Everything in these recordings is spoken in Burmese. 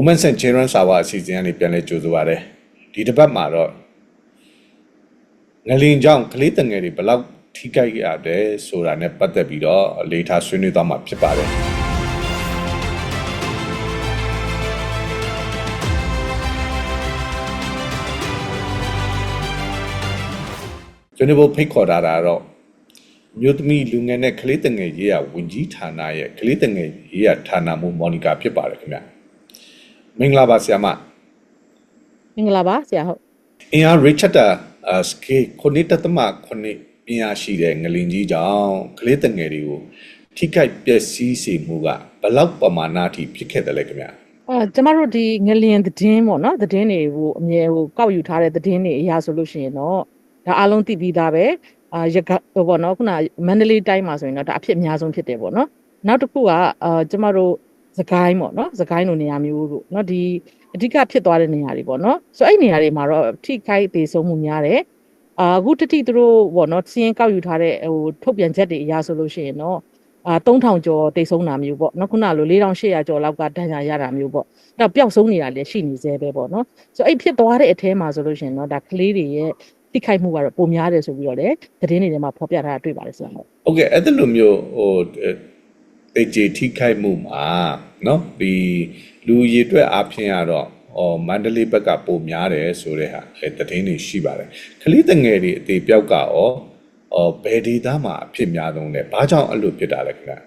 Women's and Children Server အစီအစဉ်ကနေပြန်လည်ကြိုဆိုပါရစေဒီတစ်ပတ်မှာတော့ငလင်ကြောင့်ကလေးတငယ်တွေဘယ်လောက်ထိခိုက်ရတယ်ဆိုတာနဲ့ပတ်သက်ပြီးတော့အလေးထားဆွေးနွေးသွားမှာဖြစ်ပါတယ်ကျွန်တော်တို့ဖိတ်ခေါ်ထားတာကတော့မြို့သမီးလူငယ်နဲ့ကလေးတငယ်ရေးရဝင်ကြီးဌာနရဲ့ကလေးတငယ်ရေးရဌာနမှုမော်နီကာဖြစ်ပါတယ်ခင်ဗျ မင်္ဂလာပါဆရာမမင်္ဂလာပါဆရာဟုတ်အင်အား Richard အစကေခုနှစ်တသမခုနှစ်ပညာရှိတဲ့ငလင်ကြီးကြောင့်ကလေးတငယ်တွေကိုထိခိုက်ပျက်စီးစေမှုကဘယ်လောက်ပမာဏအထိဖြစ်ခဲ့တယ်လဲခင်ဗျအာကျမတို့ဒီငလျင်သတင်းပေါ့နော်သတင်းတွေဟိုအမြဲဟိုကောက်ယူထားတဲ့သတင်းတွေအရာဆိုလို့ရှိရင်တော့ဒါအားလုံးသိပြီးသားပဲအာရကဟိုပေါ့နော်ခုနမန္တလေးတိုင်းမှာဆိုရင်တော့ဒါအဖြစ်အများဆုံးဖြစ်တယ်ပေါ့နော်နောက်တစ်ခုကအာကျမတို့ စကိုင်းပေါ့နော်စကိုင်းလိုနေရာမျိုးတို့နော်ဒီအဓိကဖြစ်သွားတဲ့နေရာတွေပေါ့နော်ဆိုအဲ့နေရာတွေမှာတော့ထိခိုက်သေးဆုံးမှုများတယ်အာအခုတတိသူတို့ပေါ့နော်စီးရင်ကောက်ယူထားတဲ့ဟိုထုတ်ပြန်ချက်တွေအရာဆိုလို့ရှိရင်တော့အာ3000ကျော်တိတ်ဆုံးတာမျိုးပေါ့နော်ခုနလို4800ကျော်လောက်ကဒဏ်ရာရတာမျိုးပေါ့အဲ့တော့ပျောက်ဆုံးနေတာလည်းရှိနေသေးပဲပေါ့နော်ဆိုအဲ့ဖြစ်သွားတဲ့အထဲမှာဆိုလို့ရှိရင်တော့ဒါကလေးတွေရဲ့ထိခိုက်မှုကတော့ပုံများတယ်ဆိုပြီးတော့လည်းသတင်းတွေထဲမှာဖော်ပြထားတာတွေ့ပါတယ်ဆရာဟုတ်ဟုတ်ကဲ့အဲ့ဒါလိုမျိုးဟို တိတ်ကြေထိခိုက်မှုမှာနော်ဒီလူရည်အတွက်အပြင်ရတော့အော်မန္တလေးဘက်ကပုံများတယ်ဆိုတဲ့ဟာအဲတည်င်းနေရှိပါတယ်ခလေးတငယ်တွေအသေးပြောက်ကရောအော်ဘယ်ဒေသမှာအဖြစ်များဆုံးလဲဘာကြောင့်အဲ့လိုဖြစ်တာလဲခင်ဗျာ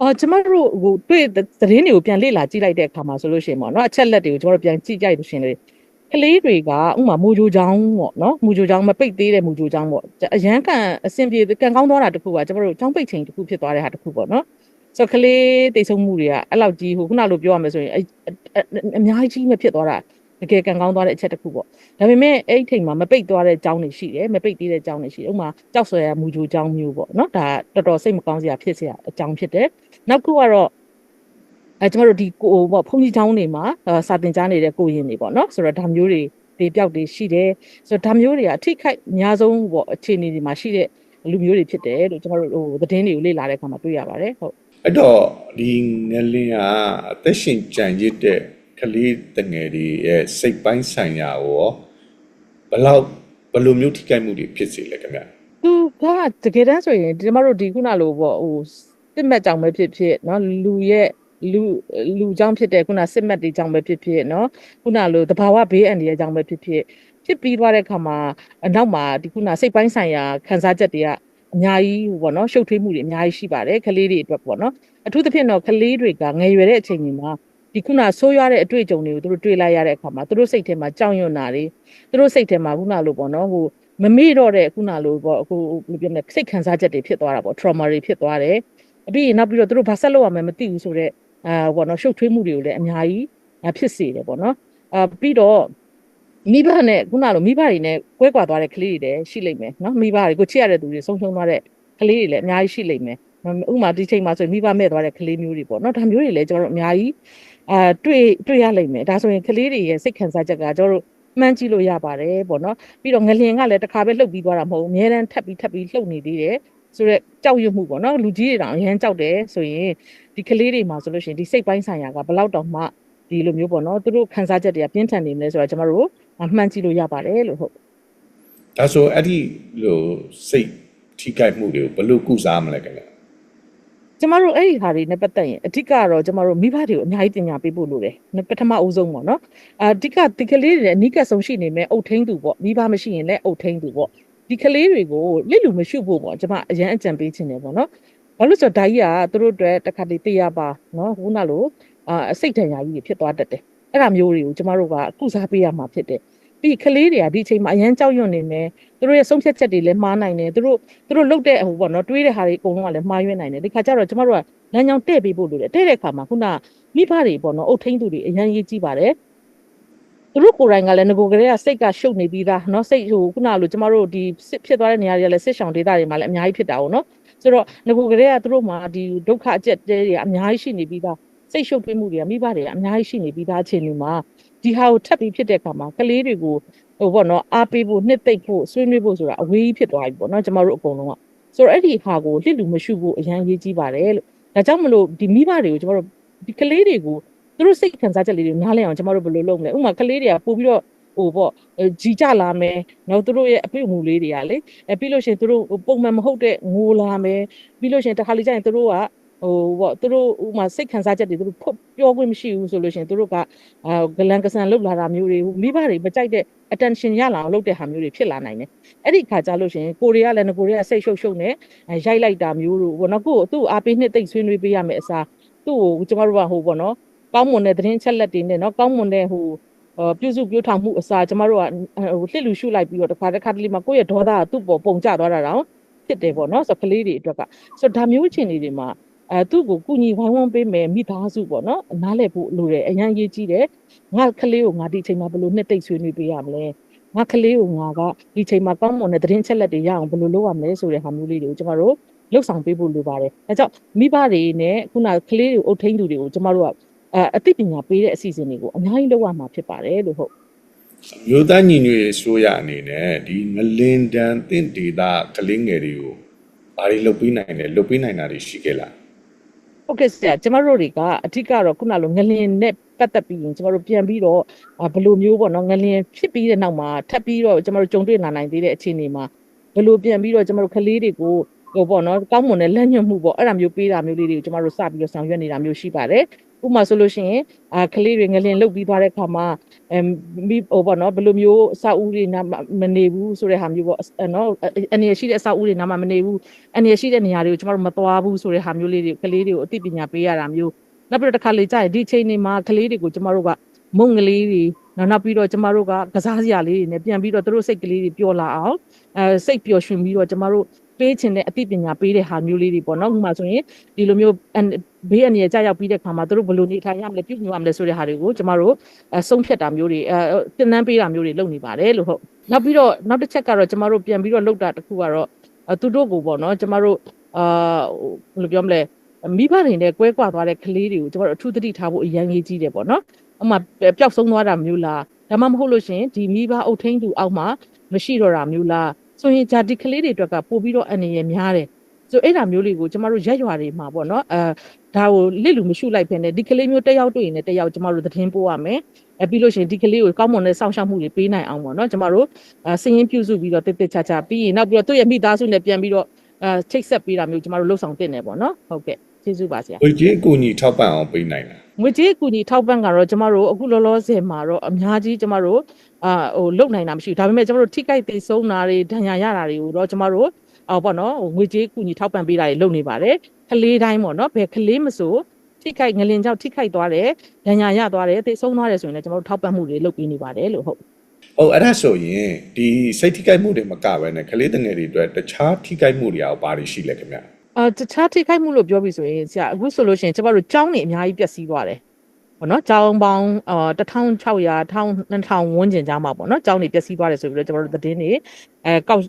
အော်ကျမတို့ဟိုတွေ့သတင်းတွေကိုပြန်လေ့လာကြည့်လိုက်တဲ့အခါမှာဆိုလို့ရှိရင်ပေါ့နော်အချက်လက်တွေကိုကျမတို့ပြန်ကြည့်ကြည့်လို့ရှိရင်လေကလေးတွေကဥမာမူဂျိုချောင်းပေါ့နော်မူဂျိုချောင်းမပိတ်သေးတဲ့မူဂျိုချောင်းပေါ့အရန်ကန်အဆင်ပြေကန်ကောင်းသွားတာတခုကကျမတို့ချောင်းပိတ်ချိန်တခုဖြစ်သွားတဲ့ဟာတခုပေါ့နော် ဆိုကလေးတိတ်ဆုံးမှုတွေကအဲ့လောက်ကြီးဟိုခုနလိုပြောရမယ်ဆိုရင်အများကြီးမဖြစ်သွားတာတကယ်ကန်ကောင်းသွားတဲ့အချက်တခုပေါ့ဒါပေမဲ့အဲ့ဒီချိန်မှာမပိတ်သွားတဲ့ကြောင်းတွေရှိတယ်မပိတ်သေးတဲ့ကြောင်းတွေရှိတယ်ဥမာကြောက်ဆွဲရမူဂျိုကြောင်းမျိုးပေါ့နော်ဒါတော်တော်စိတ်မကောင်းစရာဖြစ်စရာအကြောင်းဖြစ်တယ်နောက်ခုကတော့အဲကျမတို့ဒီကိုပေါ့ဖုန်ကြီးချောင်းတွေမှာစာတင်ကြားနေတဲ့ကိုရင်တွေပေါ့နော်ဆိုတော့ဒါမျိုးတွေဒေပြောက်တွေရှိတယ်ဆိုတော့ဒါမျိုးတွေကအထိခိုက်အများဆုံးပေါ့အခြေအနေတွေမှာရှိတဲ့လူမျိုးတွေဖြစ်တယ်လို့ကျမတို့ဟိုသတင်းတွေကိုလေ့လာတဲ့အခါမှာတွေ့ရပါတယ်ဟုတ် အဲ့တော့ဒီငလင်ကအသက်ရှင်ကြံရစ်တဲ့ကလေးတငယ်တွေရဲ့စိတ်ပိုင်းဆိုင်ရာကိုရောဘယ်လောက်ဘယ်လိုမျိုးထိခိုက်မှုတွေဖြစ်စေလဲခင်ဗျ သူကတကယ်တမ်းဆိုရင်ကျမတို့ဒီခုနလိုပေါ့ဟိုစစ်မက်ကြောင်ပဲဖြစ်ဖြစ်เนาะလူရဲ့လူလူကြောင့်ဖြစ်တဲ့ခုနစစ်မက်တွေကြောင့်ပဲဖြစ်ဖြစ်เนาะခုနလိုတဘာဝဘေးအန္တရာယ်ကြောင့်ပဲဖြစ်ဖြစ်ဖြစ်ပြီးသွားတဲ့အခါမှာအနောက်မှာဒီခုနစိတ်ပိုင်းဆိုင်ရာခံစားချက်တွေက အများကြီးဟိုပေါ့နော်ရှုပ်ထွေးမှုတွေအများကြီးရှိပါတယ်ကလေးတွေအတွက်ပေါ့နော်အထူးသဖြင့်တော့ကလေးတွေကငယ်ရွယ်တဲ့အချိန်ကြီးမှာဒီခုနဆိုးရွားတဲ့အတွေ့အကြုံတွေကိုသူတို့တွေ့လိုက်ရတဲ့အခါမှာသူတို့စိတ်ထဲမှာကြောက်ရွံ့တာတွေသူတို့စိတ်ထဲမှာခုနလိုပေါ့နော်ဟိုမမေ့တော့တဲ့ခုနလိုပေါ့အခုဘယ်လိုပြောမလဲစိတ်ခံစားချက်တွေဖြစ်သွားတာပေါ့ trauma တွေဖြစ်သွားတယ်အပြီးနောက်ပြီးတော့သူတို့ဘာဆက်လုပ်ရမလဲမသိဘူးဆိုတော့အာပေါ့နော်ရှုပ်ထွေးမှုတွေကိုလည်းအများကြီးဖြစ်စေတယ်ပေါ့နော်အာပြီးတော့ မိဘနဲ့ခုနလိုမိဘတွေနဲ့ကွဲကွာသွားတဲ့ကလေးတွေလည်းရှိလိမ့်မယ်နော်မိဘတွေကိုချစ်ရတဲ့သူတွေဆုံးရှုံးသွားတဲ့ကလေးတွေလည်းအများကြီးရှိလိမ့်မယ်ဥပမာဒီချိန်မှာဆိုမိဘမဲ့သွားတဲ့ကလေးမျိုးတွေပေါ့နော်ဒါမျိုးတွေလည်းကျွန်တော်တို့အများကြီးအာတွေ့တွေ့ရလိမ့်မယ်ဒါဆိုရင်ကလေးတွေရဲ့စိတ်ခံစားချက်ကကျွန်တော်တို့မှန်းကြည့်လို့ရပါတယ်ပေါ့နော်ပြီးတော့ငလျင်ကလည်းတစ်ခါပဲလှုပ်ပြီးသွားတာမဟုတ်ဘူးအများတန်းထပ်ပြီးထပ်ပြီးလှုပ်နေသေးတယ်ဆိုတော့ကြောက်ရွံ့မှုပေါ့နော်လူကြီးတွေတောင်အရန်ကြောက်တယ်ဆိုရင်ဒီကလေးတွေမှာဆိုလို့ရှိရင်ဒီစိတ်ပိုင်းဆိုင်ရာကဘယ်လောက်တောင်မှဒီလိုမျိုးပေါ့နော်သူတို့ခံစားချက်တွေကပြင်းထန်နေမလဲဆိုတော့ကျွန်တော်တို့ မှန်းကြည့်လို့ရပါတယ်လို့ဟုတ်ဒါဆိုအဲ့ဒီလိုစိတ်ထိခိုက်မှုတွေကိုဘယ်လိုကုစားမလဲခင်ဗျကျမတို့အဲ့ဒီဟာတွေနဲ့ပတ်သက်ရင်အဓိကတော့ကျမတို့မိဘတွေကိုအများကြီးတင်ညာပေးဖို့လိုတယ်ပထမအဦးဆုံးပေါ့နော်အဓိကဒီကလေးတွေအနိကဆုံးရှိနေမဲ့အုတ်ထင်းသူပေါ့မိဘမရှိရင်လည်းအုတ်ထင်းသူပေါ့ဒီကလေးတွေကိုလစ်လူမရှုဖို့ပေါ့ကျမအရန်အကြံပေးခြင်းတယ်ပေါ့နော်ဘာလို့ဆိုတော့ဒါကြီးကသူတို့အတွက်တစ်ခါတည်းတရားပါနော်ခုနလိုအာစိတ်ထန်ရာကြီးဖြစ်သွားတတ်တယ်အဲ့ဒါမျိုးတွေကိုကျမတို့ကကုစားပေးရမှာဖြစ်တယ် ပြီးကလေးတွေကဒီအချိန်မှာအရန်ကြောက်ရွံ့နေမယ်သူတို့ရဲ့ဆုံးဖြတ်ချက်တွေလည်းမှားနိုင်တယ်သူတို့သူတို့လုပ်တဲ့ဟိုပေါ့နော်တွေးတဲ့ဟာတွေအကုန်လုံးကလည်းမှားရွံ့နိုင်တယ်ဒီခါကျတော့ကျမတို့ကလမ်းကြောင်းတဲ့ပေးဖို့လိုတယ်တဲ့တဲ့ခါမှာခုနမိဘတွေပေါ့နော်အုတ်ထင်းသူတွေအရန်ရေးကြည့်ပါတယ်သူတို့ကိုယ်တိုင်ကလည်းငကိုကလေးကစိတ်ကရှုပ်နေပြီးသားเนาะစိတ်ဟိုခုနလိုကျမတို့ဒီစစ်ဖြစ်သွားတဲ့နေရာတွေကလည်းစစ်ဆောင်ဒေသတွေမှာလည်းအများကြီးဖြစ်တာ哦เนาะဆိုတော့ငကိုကလေးကသူတို့မှာဒီဒုက္ခအကျက်တဲတွေအများကြီးရှိနေပြီးသားစိတ်ရှုပ်ထွေးမှုတွေကမိဘတွေကအများကြီးရှိနေပြီးသားအခြေအနေမှာ ဒီဟာကိုထပ်ပြီးဖြစ်တဲ့အခါမှာကလေးတွေကိုဟိုပေါ့နော်အားပေးဖို့နှစ်သိမ့်ဖို့ဆွေးနွေးဖို့ဆိုတာအဝေးကြီးဖြစ်သွားပြီပေါ့နော်ကျမတို့အကုန်လုံးကဆိုတော့အဲ့ဒီဟာကိုလစ်လူမရှုဖို့အရန်ရေးကြီးပါတယ်လို့ဒါကြောင့်မလို့ဒီမိဘတွေကိုကျမတို့ဒီကလေးတွေကိုသူသူတို့စိတ်ခံစားချက်လေးတွေနားလည်အောင်ကျမတို့ဘယ်လိုလုပ်မလဲဥပမာကလေးတွေကပို့ပြီးတော့ဟိုပေါ့အဲဂျီကြလာမယ်နော်သူတို့ရဲ့အပြုအမူလေးတွေကလေအဲပြီးလို့ရှိရင်သူတို့ပုံမှန်မဟုတ်တဲ့ငိုလာမယ်ပြီးလို့ရှိရင်တစ်ခါလေကျရင်သူတို့က ဟိုပေါ့သူတို့ဥပမာစိတ်ခံစားချက်တွေသူတို့ဖုတ်ပြောခွင့်မရှိဘူးဆိုလို့ရှိရင်သူတို့ကအာဂလန်ကဆန်လောက်လာတာမျိုးတွေမိဘတွေမကြိုက်တဲ့ attention ရလာအောင်လုပ်တဲ့ဟာမျိုးတွေဖြစ်လာနိုင်တယ်အဲ့ဒီခါကြလို့ရှိရင်ကိုရီးယားလည်းငကိုရီးယားစိတ်ရှုပ်ရှုပ်နဲ့အဲရိုက်လိုက်တာမျိုးတို့ဘောနော်ကိုယ့်ကိုသူ့အားပေးနှစ်သိမ့်ဆွေးနွေးပေးရမယ်အစားသူ့ကိုကျမတို့ကဟိုပေါ့နော်ကောင်းမွန်တဲ့သတင်းချက်လက်တွေနဲ့နော်ကောင်းမွန်တဲ့ဟိုဟိုပြုစုပြောထောင်မှုအစားကျမတို့ကဟိုလှစ်လူရှုလိုက်ပြီးတော့တစ်ခါတစ်ခါတလေမှာကိုယ့်ရဲ့ဒေါသကသူ့ပေါ်ပုံကျသွားတာတောင်ဖြစ်တယ်ပေါ့နော်ဆိုတော့ကလေးတွေအတွက်ကဆိုတော့ဒါမျိုးအခြေအနေတွေမှာ အဲသူ့ကိုကုညီဝိုင်းဝန်းပေးမယ်မိသားစုပေါ့နော်နားလည်ဖို့လိုတယ်အရန်ရေးကြီးတယ်ငါကလေးကိုငါဒီအချိန်မှာဘယ်လိုနှစ်သိမ့်ဆွေးနွေးပေးရမလဲငါကလေးကိုငါကဒီအချိန်မှာကောင်းမွန်တဲ့သတင်းချက်လက်တွေရအောင်ဘယ်လိုလုပ်ရမလဲဆိုတဲ့ဟာမျိုးလေးတွေကိုကျမတို့လှုပ်ဆောင်ပေးဖို့လိုပါတယ်အဲကြောင့်မိဘတွေနဲ့ခုနကလေးတွေကိုအုပ်ထိန်းသူတွေကိုကျမတို့ကအဲအသိပညာပေးတဲ့အစီအစဉ်တွေကိုအများကြီးလုပ်ရမှာဖြစ်ပါတယ်လို့ဟုတ်မြို့သားညီညွတ်ရေးဆိုရအနေနဲ့ဒီငလင်တန်တင့်ဒေတာကလေးငယ်တွေကိုဘာတွေလုပ်ပေးနိုင်လဲလုပ်ပေးနိုင်တာတွေရှိခဲ့လား ဟုတ်ကဲ့ဆရာကျမတို့တွေကအထက်ကတော့ခုနလိုငလင်နဲ့ပတ်သက်ပြီးရင်ကျမတို့ပြန်ပြီးတော့အာဘယ်လိုမျိုးပေါ့နော်ငလင်ဖြစ်ပြီးတဲ့နောက်မှာထပ်ပြီးတော့ကျမတို့ကြုံတွေ့လာနိုင်သေးတဲ့အခြေအနေမှာဘယ်လိုပြန်ပြီးတော့ကျမတို့ကလေးတွေကိုဟိုပေါ့နော်ကောင်းမွန်တဲ့လက်ညှိုးမှုပေါ့အဲ့ဒါမျိုးပေးတာမျိုးလေးတွေကိုကျမတို့စပြီးတော့ဆောင်ရွက်နေတာမျိုးရှိပါတယ် ဥပမာဆိုလို့ရှိရင်အာကလေးတွေငလင်လုတ်ပြီးသွားတဲ့အခါမှာအမ်မိဟိုပေါ့နော်ဘယ်လိုမျိုးအစာအုပ်တွေနားမမနေဘူးဆိုတဲ့ဟာမျိုးပေါ့အဲ့နော်အနေရရှိတဲ့အစာအုပ်တွေနားမမနေဘူးအနေရရှိတဲ့နေရာတွေကိုကျမတို့မသွားဘူးဆိုတဲ့ဟာမျိုးလေးတွေကလေးတွေကိုအသိပညာပေးရတာမျိုးနောက်ပြီးတော့တစ်ခါလေကြာရင်ဒီချိန်နေမှာကလေးတွေကိုကျမတို့ကမုံကလေးတွေနောက်နောက်ပြီးတော့ကျမတို့ကကစားစရာလေးတွေနဲ့ပြန်ပြီးတော့သူတို့စိတ်ကလေးတွေပျော်လာအောင်အဲစိတ်ပျော်ရွှင်ပြီးတော့ကျမတို့ ပေးချင်တဲ့အသိပညာပေးတဲ့ဟာမျိုးလေးတွေပေါ့နော်ဥပမာဆိုရင်ဒီလိုမျိုးအန်ဘေးအနေနဲ့ကြာရောက်ပြီးတဲ့ခါမှာသူတို့ဘယ်လိုနေထိုင်ရမလဲပြုမြင်ရမလဲဆိုတဲ့ဟာတွေကိုကျမတို့အဲဆုံးဖြတ်တာမျိုးတွေအဲတင်နန်းပေးတာမျိုးတွေလုပ်နေပါတယ်လို့ဟုတ်နောက်ပြီးတော့နောက်တစ်ချက်ကတော့ကျမတို့ပြန်ပြီးတော့လုပ်တာတစ်ခုကတော့အဲသူတို့ကိုပေါ့နော်ကျမတို့အာဟိုဘယ်လိုပြောမလဲမိဘတွေနဲ့ကွဲကွာသွားတဲ့ကလေးတွေကိုကျမတို့အထူးသတိထားဖို့အရန်ကြီးကြီးတယ်ပေါ့နော်အမှပျောက်ဆုံးသွားတာမျိုးလားဒါမှမဟုတ်လို့ရှရင်ဒီမိဘအုပ်ထိန်းသူအောက်မှာမရှိတော့တာမျိုးလား ဆိုရင်ဂျာဒီကလေးတွေအတွက်ကပို့ပြီးတော့အနေရများတယ်ဆိုအဲ့ဒါမျိုးလေးကိုကျမတို့ရက်ရွာတွေမှာပေါ့နော်အဲဒါကိုလစ်လူမရှုလိုက်ဖ ೇನೆ ဒီကလေးမျိုးတက်ရောက်တွေ့ရင်လည်းတက်ရောက်ကျမတို့သတင်းပို့ရမယ်အဲပြီးလို့ရှိရင်ဒီကလေးကိုကောင်းမွန်တဲ့စောင့်ရှောက်မှုတွေပေးနိုင်အောင်ပေါ့နော်ကျမတို့အဲစည်ရင်ပြုစုပြီးတော့တက်တက်ချာချာပြီးရင်နောက်ပြီးတော့သူ့ရဲ့မိသားစုနဲ့ပြန်ပြီးတော့အဲချိတ်ဆက်ပေးတာမျိုးကျမတို့လှုပ်ဆောင်တင်တယ်ပေါ့နော်ဟုတ်ကဲ့ကျေးဇူးပါဆရာဝေကြီးအကူအညီထောက်ပံ့အောင်ပေးနိုင်လား ငွေကြေးအကူအညီထောက်ပံ့ကတော့ကျမတို့အခုလောလောဆယ်မှာတော့အများကြီးကျမတို့အာဟိုလုံနိုင်တာမရှိဘူးဒါပေမဲ့ကျမတို့ထိခိုက်သိဆုံးတာတွေဒဏ်ရာရတာတွေကိုတော့ကျမတို့အော်ပေါ့နော်ဟိုငွေကြေးအကူအညီထောက်ပံ့ပေးတာတွေလုပ်နေပါတယ်ကလေးတိုင်းပေါ့နော်ဘယ်ကလေးမဆိုထိခိုက်ငလင်ကြောင့်ထိခိုက်သွားတယ်ဒဏ်ရာရသွားတယ်သိဆုံးသွားတယ်ဆိုရင်လည်းကျမတို့ထောက်ပံ့မှုတွေလုပ်ပေးနေပါတယ်လို့ဟုတ်ဟုတ်အဲ့ဒါဆိုရင်ဒီစိတ်ထိခိုက်မှုတွေမကဘဲနဲ့ကလေးတငယ်တွေအတွက်တခြားထိခိုက်မှုတွေရောဘာတွေရှိလဲခင်ဗျ အာတခြားထိခိုက်မှုလို့ပြောပြီးဆိုရင်ဆရာအခုဆိုလို့ရှိရင်ကျမတို့ကြောင်းနေအများကြီးပျက်စီးသွားတယ်ပေါ့နော်ကြောင်းပေါင်းအာ1600 2000ဝန်းကျင်ကြားမှာပေါ့နော်ကြောင်းနေပျက်စီးသွားတယ်ဆိုပြီးတော့ကျမတို့သတင်းတွေအဲကောက်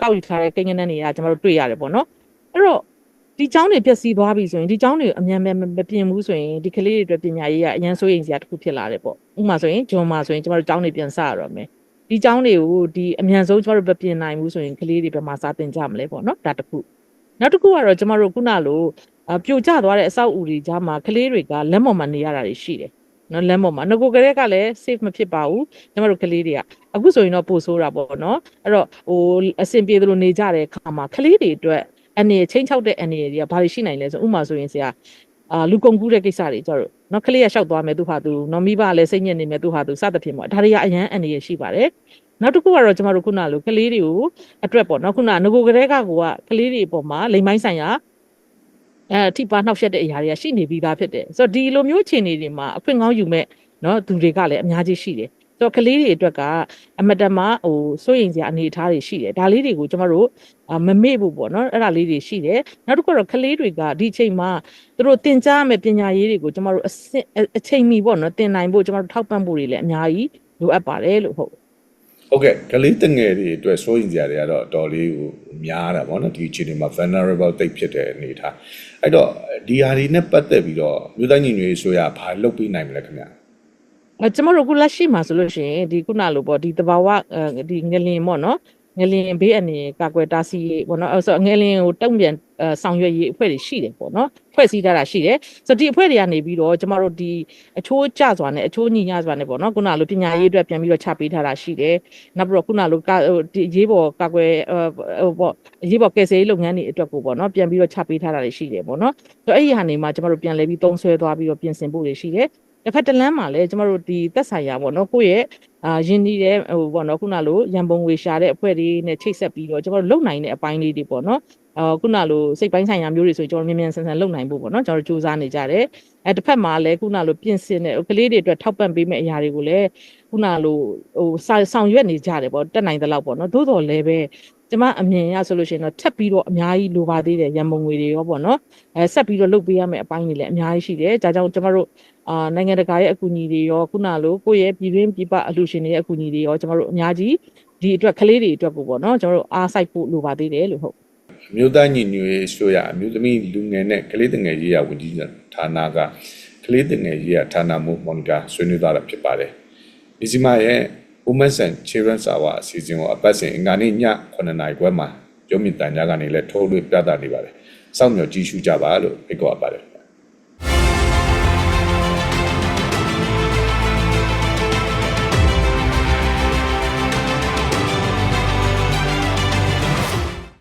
ကောက်ယူထားတဲ့ကိန်းဂဏန်းတွေကကျမတို့တွေ့ရတယ်ပေါ့နော်အဲ့တော့ဒီကြောင်းတွေပျက်စီးသွားပြီဆိုရင်ဒီကြောင်းတွေအမြန်မပြင်ဘူးဆိုရင်ဒီကလေးတွေအတွက်ပညာရေးကအရင်စိုးရိမ်စရာတစ်ခုဖြစ်လာတယ်ပေါ့ဥပမာဆိုရင်ဂျွန်မာဆိုရင်ကျမတို့ကြောင်းတွေပြန်စရတော့မယ်ဒီကြောင်းတွေကိုဒီအမြန်ဆုံးကျမတို့မပြင်နိုင်ဘူးဆိုရင်ကလေးတွေဘယ်မှာစာသင်ကြမလဲပေါ့နော်ဒါတစ်ခု နောက်တစ်ခုကတော့ကျမတို့ခုနလိုအပြိုကျသွားတဲ့အဆောက်အဦတွေကြားမှာကလေးတွေကလက်မော်မှာနေရတာတွေရှိတယ်နော်လက်မော်မှာငကိုကလေးကလည်း safe မဖြစ်ပါဘူးကျမတို့ကလေးတွေကအခုဆိုရင်တော့ပို့ဆိုးတာပေါ့နော်အဲ့တော့ဟိုအဆင်ပြေသလိုနေကြတဲ့အခါမှာကလေးတွေအတွက်အနေချင်းချောက်တဲ့အနေတွေကဘာတွေရှိနိုင်လဲဆိုဥပမာဆိုရင်ဆရာအာလူကုန်ကူးတဲ့ကိစ္စတွေကြတော့နော်ကလေးရလျှောက်သွားမယ်သူဟာသူနော်မိဘလည်းစိတ်ညစ်နေမယ်သူဟာသူစသဖြင့်ပေါ့ဒါတွေကအရန်အနေရရှိပါတယ် နောက်တစ်ခုကတော့ကျမတို့ခုနလိုကလေးတွေကိုအတွက်ပေါ့နော်ခုနငကိုကလေးကကိုကကလေးတွေအပေါ်မှာလိမ်မိုင်းဆိုင်ရာအဲထိပါနှောက်ယှက်တဲ့အရာတွေကရှိနေပြီးသားဖြစ်တယ်ဆိုတော့ဒီလိုမျိုးခြေနေတွေမှာအခွင့်ကောင်းယူမဲ့နော်သူတွေကလည်းအများကြီးရှိတယ်ဆိုတော့ကလေးတွေအတွက်ကအမတမဟိုစိုးရင်စရာအနေအထားတွေရှိတယ်ဒါလေးတွေကိုကျမတို့မမေ့ဘူးပေါ့နော်အဲ့ဒါလေးတွေရှိတယ်နောက်တစ်ခုကတော့ကလေးတွေကဒီအချိန်မှာသူတို့သင်ကြားမဲ့ပညာရေးတွေကိုကျမတို့အအချိန်မီပေါ့နော်သင်နိုင်ဖို့ကျမတို့ထောက်ပံ့ဖို့တွေလည်းအများကြီးလိုအပ်ပါတယ်လို့ဟုတ် ဟုတ်ကဲ့ကလေးတငယ်တွေအတွက်စိုးရင်စရာတွေကတော့တော်လေးကိုများတာဗောနော်ဒီအခြေအနေမှာ vulnerable တိတ်ဖြစ်တဲ့အနေအထားအဲ့တော့ဒီဟာတွေနဲ့ပတ်သက်ပြီးတော့မြို့သားညီညွတ်ရေးဆိုရဘာလုပ်ပေးနိုင်မလဲခင်ဗျအဲကျမတို့ခုလက်ရှိမှာဆိုလို့ရှိရင်ဒီခုနလိုပေါ့ဒီတဘာဝအဲဒီငလင်ပေါ့နော် ငလင်ဘေးအနေကာကွယ်တားဆီးရေးပေါ့နော်အဲဆိုငလင်ကိုတုံ့ပြန်အဲဆောင်ရွက်ရေးအဖွဲ့တွေရှိတယ်ပေါ့နော်ဖွဲ့စည်းထားတာရှိတယ်ဆိုတော့ဒီအဖွဲ့တွေကနေပြီးတော့ကျမတို့ဒီအချိုးကျစွာနဲ့အချိုးညီညစွာနဲ့ပေါ့နော်ခုနလိုပညာရေးအတွက်ပြန်ပြီးတော့ချပေးထားတာရှိတယ်နောက်ပြီးတော့ခုနလိုကာဟိုဒီရေးပေါ်ကာကွယ်ဟိုပေါ့ရေးပေါ်ကယ်ဆယ်ရေးလုပ်ငန်းတွေအတွက်ကိုပေါ့နော်ပြန်ပြီးတော့ချပေးထားတာတွေရှိတယ်ပေါ့နော်ဆိုတော့အဲ့ဒီဟာနေမှာကျမတို့ပြန်လဲပြီးသုံးဆွဲသွားပြီးတော့ပြင်ဆင်ဖို့တွေရှိတယ် တစ်ဖက်တစ်လမ်းမှာလည်းကျမတို့ဒီသက်ဆိုင်ရာပေါ့နော်ကိုယ့်ရဲ့အာရင်းနှီးတဲ့ဟိုပေါ့နော်ခုနလိုရန်ပုံငွေရှာတဲ့အဖွဲ့တွေနဲ့ချိတ်ဆက်ပြီးတော့ကျမတို့လုံနိုင်တဲ့အပိုင်းလေးတွေပေါ့နော်အော်ခုနလိုစိတ်ပိုင်းဆိုင်ရာမျိုးတွေဆိုကျွန်တော်မြန်မြန်ဆန်ဆန်လုံနိုင်ဖို့ပေါ့နော်ကျွန်တော်တို့စူးစမ်းနေကြတယ်အဲတစ်ဖက်မှာလည်းခုနလိုပြင်ဆင်တဲ့ကလေးတွေအတွက်ထောက်ပံ့ပေးမယ့်အရာတွေကိုလည်းခုနလိုဟိုဆောင်ရွက်နေကြတယ်ပေါ့တက်နိုင်တဲ့လောက်ပေါ့နော်သို့တော်လည်းပဲ ကျမအမြင်ရဆိုလို့ရှိရင်တော့ထပ်ပြီးတော့အများကြီးလိုပါသေးတယ်ရန်ပုံငွေတွေရောပေါ့နော်အဲဆက်ပြီးတော့လုပ်ပေးရမယ့်အပိုင်းတွေလည်းအများကြီးရှိတယ်ဒါကြောင့်ကျမတို့အာနိုင်ငံတကာရဲ့အကူအညီတွေရောခုနလိုကိုယ့်ရဲ့ပြည်တွင်းပြည်ပအလှူရှင်တွေရဲ့အကူအညီတွေရောကျမတို့အများကြီးဒီအတွက်ကလေးတွေအတွက်ကိုပေါ့နော်ကျွန်တော်တို့အားစိုက်ဖို့လိုပါသေးတယ်လို့ဟုတ်အမျိုးသားညီညွတ်ရေးဆိုရအမျိုးသမီးလူငယ်နဲ့ကလေးငယ်ရေးရဝန်ကြီးဌာနကကလေးငယ်ရေးရဌာနမှုမော်နီတာဆွေးနွေးသွားတာဖြစ်ပါတယ်ဒီစီမရဲ့ Women's and Children's Hour အစီအစဉ်ကိုအပတ်စဉ်အင်္ဂါနေ့ည9:00နာရီခွဲမှာရုံးမြင့်တန်ကြားကနေလည်းထုတ်လွှင့်ပြသနေပါတယ်စောင့်မျှော်ကြည့်ရှုကြပါလို့ဖိတ်ခေါ်ပါတယ်